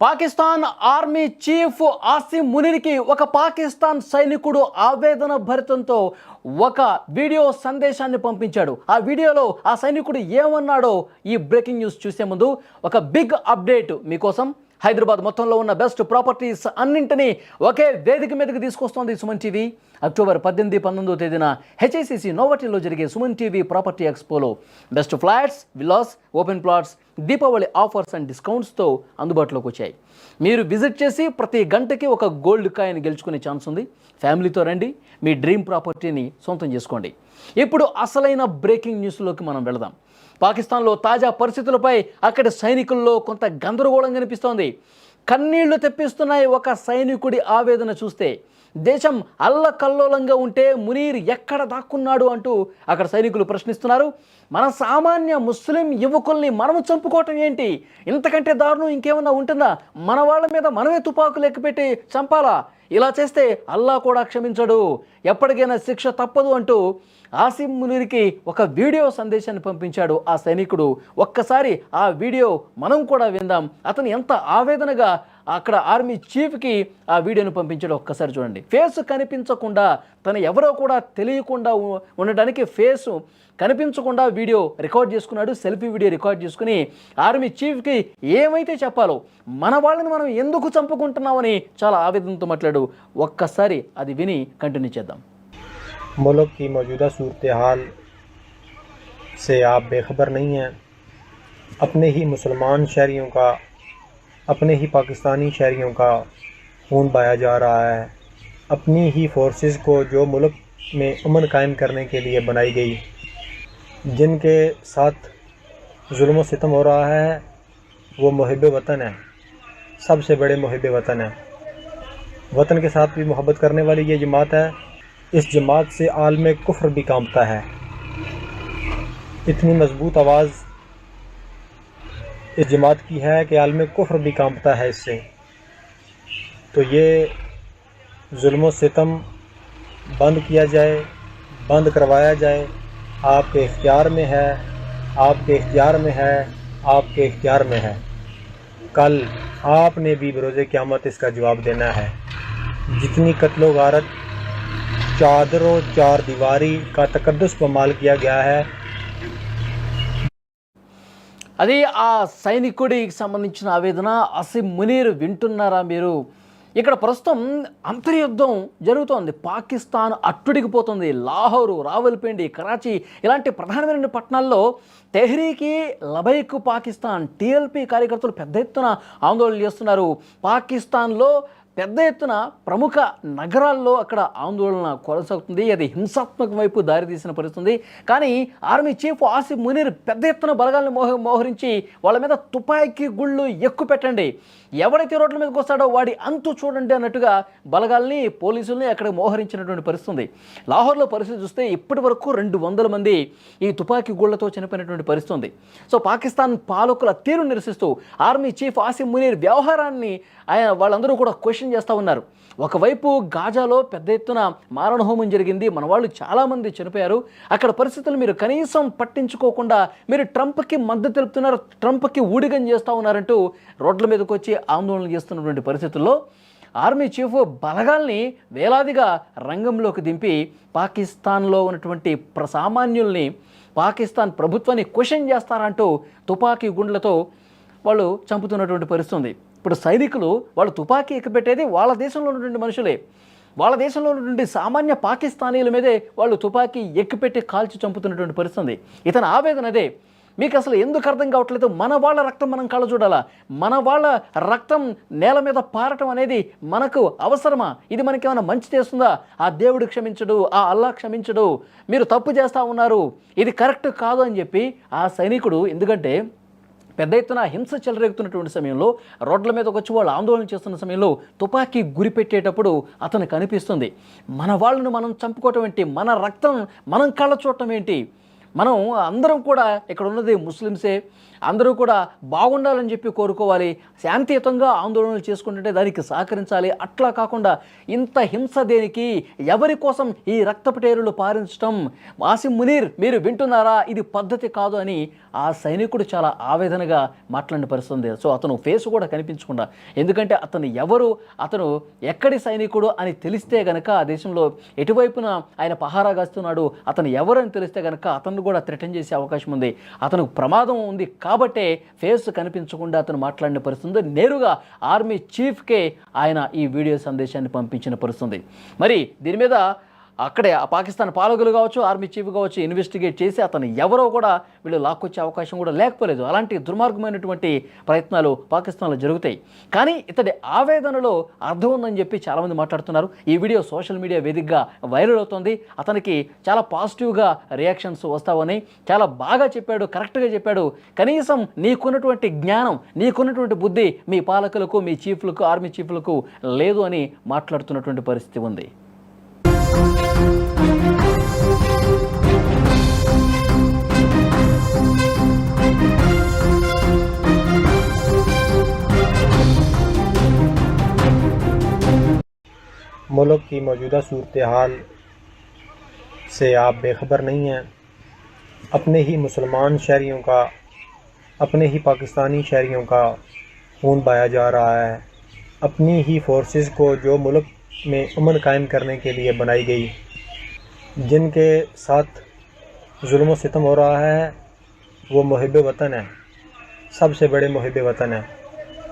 Pakistan army chief Asim మునిర్కి ఒక పాకిస్తాన్ సైనికుడు ఆవేదన భరితంతో ఒక వీడియో సందేశాన్ని పంపించాడు. ఆ వీడియోలో ఆ సైనికుడు ఏమన్నాడో ఈ బ్రేకింగ్ న్యూస్ చూసే ముందు ఒక బిగ్ అప్డేట్ మీకోసం హైదరాబాద్ మొత్తంలో ఉన్న బెస్ట్ ప్రాపర్టీస్ అన్నింటినీ ఒకే వేదిక మీదకి తీసుకొస్తోంది సుమన్ టీవీ. అక్టోబర్ పద్దెనిమిది పంతొమ్మిదో తేదీన హెచ్ఐసిసి నోవటిలో జరిగే Suman TV property ఎక్స్పోలో best flats villas open plots Deepavali offers and డిస్కౌంట్స్తో అందుబాటులోకి వచ్చాయి. మీరు విజిట్ చేసి ప్రతి గంటకి ఒక గోల్డ్ కాయిన్ గెలుచుకునే ఛాన్స్ ఉంది. ఫ్యామిలీతో రండి. మీ డ్రీమ్ ప్రాపర్టీని సొంతం చేసుకోండి. ఇప్పుడు అసలైన బ్రేకింగ్ న్యూస్లోకి మనం వెళదాం. పాకిస్తాన్లో తాజా పరిస్థితులపై అక్కడి సైనికుల్లో కొంత గందరగోళం కనిపిస్తోంది. కన్నీళ్ళు తెప్పిస్తున్నాయి ఒక సైనికుడి ఆవేదన చూస్తే దేశం అల్లకల్లోలంగా ఉంటే మునీర్ ఎక్కడ దాక్కున్నాడు అంటూ అక్కడ సైనికులు ప్రశ్నిస్తున్నారు. మన సామాన్య ముస్లిం యువకుల్ని మనము చంపుకోవటం ఏంటి? ఇంతకంటే దారుణం ఇంకేమన్నా ఉంటుందా? మన వాళ్ళ మీద మనమే తుపాకులు ఎక్కిపెట్టి చంపాలా? ఇలా చేస్తే అల్లా కూడా క్షమించడు. ఎప్పటికైనా శిక్ష తప్పదు అంటూ ఆసిమ్ మునీర్కి ఒక వీడియో సందేశాన్ని పంపించాడు ఆ సైనికుడు. ఒక్కసారి ఆ వీడియో మనం కూడా విందాం. అతను ఎంత ఆవేదనగా అక్కడ ఆర్మీ చీఫ్కి ఆ వీడియోను పంపించాడు ఒక్కసారి చూడండి ఫేస్ కనిపించకుండా తను ఎవరో కూడా తెలియకుండా ఉ- ఉండడానికి ఫేస్ కనిపించకుండా వీడియో రికార్డ్ చేసుకున్నాడు సెల్ఫీ వీడియో రికార్డ్ చేసుకుని ఆర్మీ చీఫ్కి ఏమైతే చెప్పాలో మన వాళ్ళని మనం ఎందుకు చంపుకుంటున్నామని చాలా ఆవేదనతో మాట్లాడు ఒక్కసారి అది విని కంటిన్యూ చేద్దాం मुल्क की मौजूदा सूरत हाल से आप बेखबर नहीं हैं अपने ही मुसलमान शहरियों का اپنے ہی پاکستانی شہریوں کا خون بایا جا رہا ہے۔ اپنی ہی فورسز کو جو ملک میں امن قائم کرنے کے لیے بنائی گئی۔ جن کے ساتھ ظلم و ستم ہو رہا ہے، وہ محب وطن ہے سب سے بڑے محب وطن ہیں۔ وطن کے ساتھ بھی محبت کرنے والی یہ جماعت ہے۔ اس جماعت سے عالم کفر بھی کانپتا ہے۔ اتنی مضبوط آواز اس جماعت کی ہے کہ عالم کفر بھی کانپتا ہے اس سے۔ تو یہ ظلم و ستم بند کیا جائے، بند کروایا جائے۔ آپ کے اختیار میں ہے، آپ کے اختیار میں ہے، آپ کے اختیار میں ہے۔ کل آپ نے بھی بروز قیامت اس کا جواب دینا ہے۔ جتنی قتل و غارت، چادر و چار دیواری کا تقدس پمال کیا گیا ہے అది ఆ సైనికుడికి సంబంధించిన ఆవేదన. అసిమ్ మునీర్ వింటున్నారా మీరు? ఇక్కడ ప్రస్తుతం అంతర్యుద్ధం జరుగుతోంది. పాకిస్తాన్ అట్టుడిగిపోతుంది లాహోరు రావల్పిండి కరాచీ ఇలాంటి ప్రధానమైన పట్టణాల్లో తెహ్రీకి లబైక్ పాకిస్తాన్ టీఎల్పీ కార్యకర్తలు పెద్ద ఎత్తున ఆందోళన చేస్తున్నారు. పాకిస్తాన్లో పెద్ద ఎత్తున ప్రముఖ నగరాల్లో అక్కడ ఆందోళన కొనసాగుతుంది. అది హింసాత్మక వైపు దారితీసిన పరిస్థితుంది. కానీ ఆర్మీ చీఫ్ ఆసిఫ్ మునీర్ పెద్ద ఎత్తున బలగాలను మోహ మోహరించి వాళ్ళ మీద తుపాకీ గుళ్ళు ఎక్కువ పెట్టండి. ఎవడైతే రోడ్ల మీదకి వస్తాడో వాడి అంతు చూడండి అన్నట్టుగా బలగాల్ని పోలీసుల్ని అక్కడ మోహరించినటువంటి పరిస్థితుంది. లాహోర్లో పరిస్థితి చూస్తే ఇప్పటి వరకు రెండు వందల మంది ఈ తుపాకీ గుళ్ళతో చనిపోయినటువంటి పరిస్థితుంది. సో పాకిస్తాన్ పాలకుల తీరు నిరసిస్తూ ఆర్మీ చీఫ్ ఆసిఫ్ మునీర్ వ్యవహారాన్ని ఆయన వాళ్ళందరూ కూడా క్వశ్చన్ చేస్తూ ఉన్నారు. ఒకవైపు గాజాలో పెద్ద ఎత్తున మారణహోమం జరిగింది. మన వాళ్ళు చాలామంది చనిపోయారు. అక్కడ పరిస్థితులు మీరు కనీసం పట్టించుకోకుండా మీరు ట్రంప్కి మద్దతు తెలుపుతున్నారు. ట్రంప్కి ఊడిగం చేస్తూ ఉన్నారంటూ రోడ్ల మీదకి వచ్చి ఆందోళన చేస్తున్నటువంటి పరిస్థితుల్లో ఆర్మీ చీఫ్ బలగాల్ని వేలాదిగా రంగంలోకి దింపి పాకిస్తాన్లో ఉన్నటువంటి ప్రసామాన్యుల్ని పాకిస్తాన్ ప్రభుత్వాన్ని క్వశ్చన్ చేస్తారంటూ తుపాకీ గుండ్లతో వాళ్ళు చంపుతున్నటువంటి పరిస్థితి ఉంది. ఇప్పుడు సైనికులు వాళ్ళు తుపాకీ ఎక్కిపెట్టేది వాళ్ళ దేశంలో ఉన్నటువంటి మనుషులే. వాళ్ళ దేశంలో ఉన్నటువంటి సామాన్య పాకిస్తానీల మీదే వాళ్ళు తుపాకీ ఎక్కిపెట్టి కాల్చి చంపుతున్నటువంటి పరిస్థితి ఉంది. ఇతని ఆవేదన అదే. మీకు అసలు ఎందుకు అర్థం కావట్లేదు? మన వాళ్ళ రక్తం మనం కళ్ళ చూడాలా? మన వాళ్ళ రక్తం నేల మీద పారటం అనేది మనకు అవసరమా? ఇది మనకి ఏమైనా మంచి చేస్తుందా? ఆ దేవుడు క్షమించడు ఆ అల్లా క్షమించడు మీరు తప్పు చేస్తూ ఉన్నారు ఇది కరెక్ట్ కాదు అని చెప్పి ఆ సైనికుడు ఎందుకంటే పెద్ద ఎత్తున హింస చెలరేగుతున్నటువంటి సమయంలో రోడ్ల మీదకి వచ్చి వాళ్ళు ఆందోళన చేస్తున్న సమయంలో తుపాకీ గురి పెట్టేటప్పుడు కనిపిస్తుంది మన వాళ్ళను మనం చంపుకోవటం ఏంటి? మన రక్తం మనం కళ్ళ చూడటం ఏంటి? మనం అందరం కూడా ఇక్కడ ఉన్నది ముస్లిమ్సే. అందరూ కూడా బాగుండాలని చెప్పి కోరుకోవాలి. శాంతియుతంగా ఆందోళనలు చేసుకుంటుంటే దానికి సహకరించాలి. అట్లా కాకుండా ఇంత హింస దేనికి? ఎవరి కోసం ఈ రక్తపటేరులు పారించడం వాసిం మునీర్ మీరు వింటున్నారా? ఇది పద్ధతి కాదు అని ఆ సైనికుడు చాలా ఆవేదనగా మాట్లాడిన పరిస్థితుంది సో అతను ఫేస్ కూడా కనిపించకుండా ఎందుకంటే అతను ఎవరు అతను ఎక్కడి సైనికుడు అని తెలిస్తే గనక ఆ దేశంలో ఎటువైపున ఆయన పహారా కాస్తున్నాడు అతను ఎవరు అని తెలిస్తే గనక అతను కూడా థ్రెటన్ చేసే అవకాశం ఉంది. అతనికి ప్రమాదం ఉంది కాబట్టే ఫేస్ కనిపించకుండా అతను మాట్లాడిన పరిస్థితుంది నేరుగా ఆర్మీ చీఫ్కే ఆయన ఈ వీడియో సందేశాన్ని పంపించిన పరిస్థితుంది మరి దీని మీద అక్కడే ఆ పాకిస్తాన్ పాలకులు కావచ్చు ఆర్మీ చీఫ్ కావచ్చు ఇన్వెస్టిగేట్ చేసి అతను ఎవరో కూడా వీళ్ళు లాక్కొచ్చే అవకాశం కూడా లేకపోలేదు. అలాంటి దుర్మార్గమైనటువంటి ప్రయత్నాలు పాకిస్తాన్లో జరుగుతాయి. కానీ ఇతడి ఆవేదనలో అర్థం ఉందని చెప్పి చాలామంది మాట్లాడుతున్నారు. ఈ వీడియో సోషల్ మీడియా వేదికగా వైరల్ అవుతుంది. అతనికి చాలా పాజిటివ్గా రియాక్షన్స్ వస్తావని చాలా బాగా చెప్పాడు కరెక్ట్గా చెప్పాడు. కనీసం నీకున్నటువంటి జ్ఞానం నీకున్నటువంటి బుద్ధి మీ పాలకులకు మీ చీఫ్లకు ఆర్మీ చీఫ్లకు లేదు అని మాట్లాడుతున్నటువంటి పరిస్థితి ఉంది. ملک کی موجودہ صورتحال سے آپ بے خبر نہیں ہیں۔ اپنے ہی مسلمان شہریوں کا، اپنے ہی پاکستانی شہریوں کا خون بایا جا رہا ہے۔ اپنی ہی فورسز کو جو ملک میں امن قائم کرنے کے لیے بنائی گئی، جن کے ساتھ ظلم و ستم ہو رہا ہے، وہ محب وطن ہے سب سے بڑے محب وطن ہیں۔